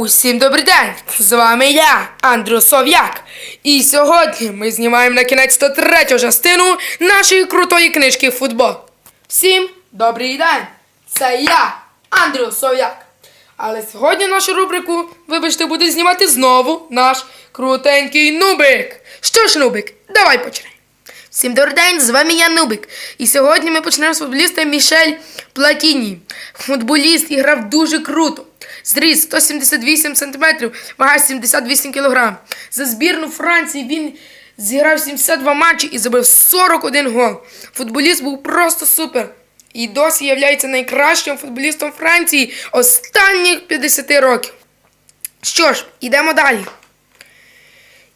Усім добрий день! З вами я, Андрю Сов'як. І сьогодні ми знімаємо на кінець 103 частину нашої крутої книжки Футбол. Всім добрий день! Це я, Андрю Сов'як. Але сьогодні нашу рубрику, вибачте, буде знімати знову наш крутенький Нубик. Що ж, Нубик, давай почнемо. Всім добрий день, з вами я Нубик. І сьогодні ми почнемо з футболіста Мішель Платіні. Футболіст і грав дуже круто. Зріс 178 см, вага 78 кг. За збірну Франції він зіграв 72 матчі і забив 41 гол. Футболіст був просто супер. І досі є найкращим футболістом Франції останніх 50 років. Що ж, ідемо далі.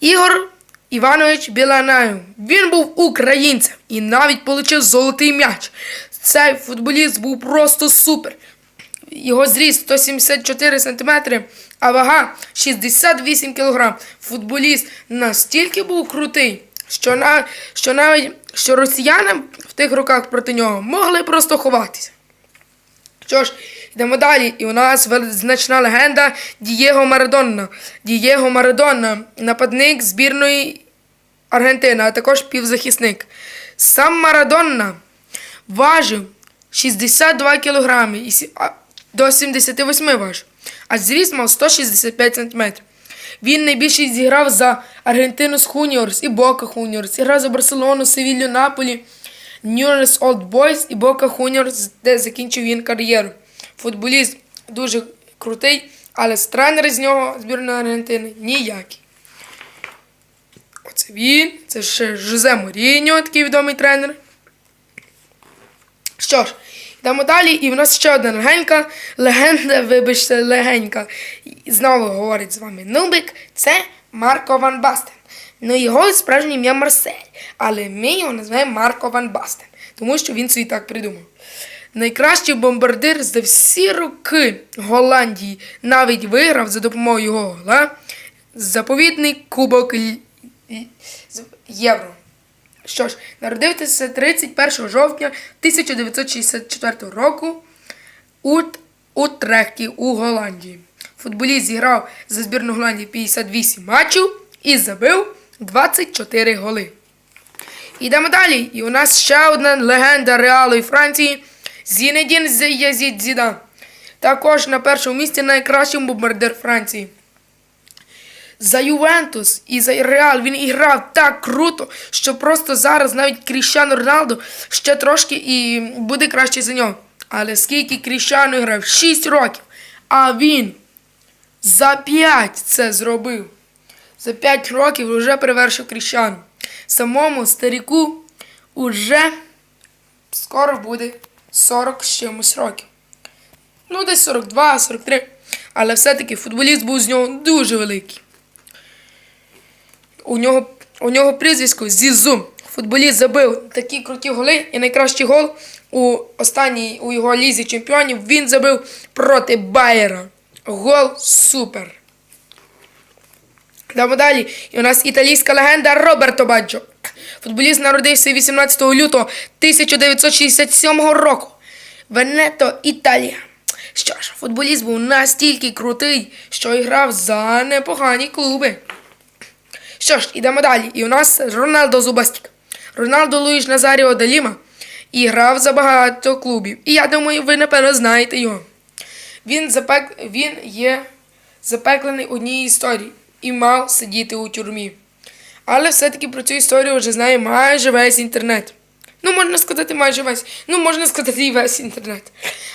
Ігор Іванович Біланаю. Він був українцем і навіть отримав золотий м'яч. Цей футболіст був просто супер. Його зріст 174 см, а вага 68 кг. Футболіст настільки був крутий, що, на, що навіть що росіянам в тих роках проти нього могли просто ховатися. Що ж, йдемо далі. І у нас значна легенда Дієго Марадонна. Дієго Марадонна, нападник збірної Аргентини, а також півзахисник. Сам Марадонна важив 62 кг і до 78 важив, а зріст мав 165 см. Він найбільше зіграв за Аргентину з Хуніорс і Бока Хуніорс. Грав за Барселону, Севілью, Наполі, Ньюрес Олд Бойс і Бока Хуніорс, де закінчив він кар'єру. Футболіст дуже крутий, але з тренера з нього збірної Аргентини ніякий. Оце він, це ще Жозе Моріньо, такий відомий тренер. Що ж, йдемо далі, і в нас ще одна легенька, легенда, вибачте, легенька. Знову говорить з вами Нубик, це Марко Ван Бастен. Ну, його справжнє ім'я Марсель, але ми його називаємо Марко Ван Бастен, тому що він собі так придумав. Найкращий бомбардир за всі роки Голландії навіть виграв за допомогою його гола заповідний кубок Євро. Що ж, народився 31 жовтня 1964 року у Утрехті у Голландії. Футболіст зіграв за збірну Голландії 58 матчів і забив 24 голи. Ідемо далі. І у нас ще одна легенда Реалу і Франції Зінедін Язід Зідан. Також на першому місці найкращий бомбардир Франції. За Ювентус і за Реал він і грав так круто, що просто зараз навіть Кріщану Роналду ще трошки і буде краще за нього. Але скільки Кріщану грав? 6 років. А він за 5 це зробив. За 5 років вже перевершив Кріщану. Самому старіку уже скоро буде 40 з чимось років. Ну, десь 42, 43. Але все-таки футболіст був з нього дуже великий. У нього, у нього прізвисько Зізу. Футболіст забив такі круті голи і найкращий гол у останній у його лізі чемпіонів він забив проти Байера. Гол супер. Йдемо далі. І у нас італійська легенда Роберто Баджо. Футболіст народився 18 лютого 1967 року. Венето, Італія. Що ж, футболіст був настільки крутий, що і грав за непогані клуби. Що ж, ідемо далі. І у нас Роналдо Зубастік. Роналдо Луїш Назаріо Даліма і грав за багато клубів. І я думаю, ви напевно знаєте його. Він, запек... Він є запеклений одній історії і мав сидіти у тюрмі. Але все-таки про цю історію вже знає майже весь інтернет. Ну, можна сказати, майже весь. Ну, можна сказати, і весь інтернет.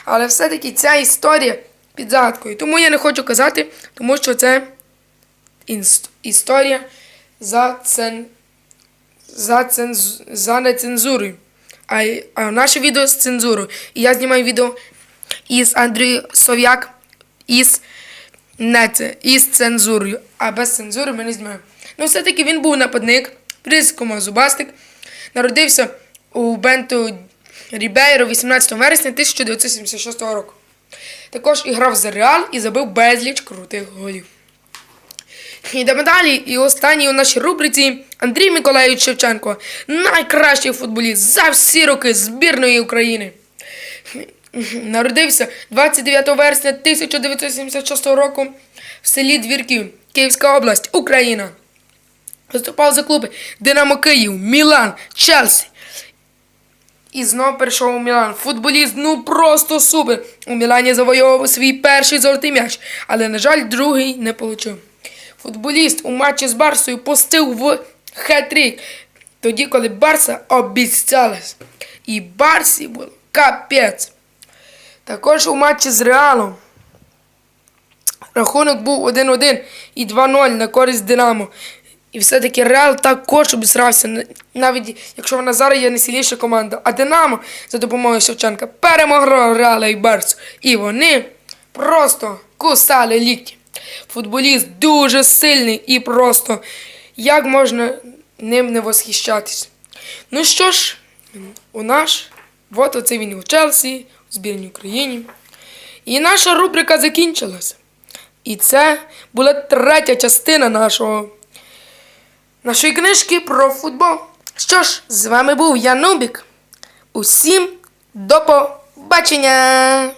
Але все-таки ця історія під загадкою. Тому я не хочу казати, тому що це інст- історія за, цен... за, ценз... за нецензурою. А, а наше відео з цензурою. І я знімаю відео із Андрією Сов'як із, із цензурою. А без цензури ми не знімаємо. Ну, все-таки він був нападник, прізвиськом Зубастик. Народився у Бенту Рібейро 18 вересня 1976 року. Також і грав за Реал і забив безліч крутих голів. Йдемо далі. І останній у нашій рубриці Андрій Миколаївич Шевченко. Найкращий футболіст за всі роки збірної України. народився 29 вересня 1976 року в селі Двірків, Київська область, Україна. Виступав за клуби Динамо Київ, Мілан, Челсі. І знов перейшов у Мілан. Футболіст, ну просто супер. У Мілані завойовував свій перший золотий м'яч, але, на жаль, другий не отримав. Футболіст у матчі з Барсою пустив в хет-трік, тоді, коли Барса обіцялась. І Барсі було капець. Також у матчі з Реалом рахунок був 1-1 і 2-0 на користь Динамо. І все-таки Реал також обісрався, навіть якщо вона зараз є найсильніша команда. А Динамо за допомогою Шевченка перемогло Реала і Барсу. І вони просто кусали лікті. Футболіст дуже сильний і просто як можна ним не восхищатись. Ну що ж, у наш, от оце він у Челсі, у збірній Україні. І наша рубрика закінчилася. І це була третя частина нашого, нашої книжки про футбол. Що ж, з вами був я Нубік. Усім до побачення!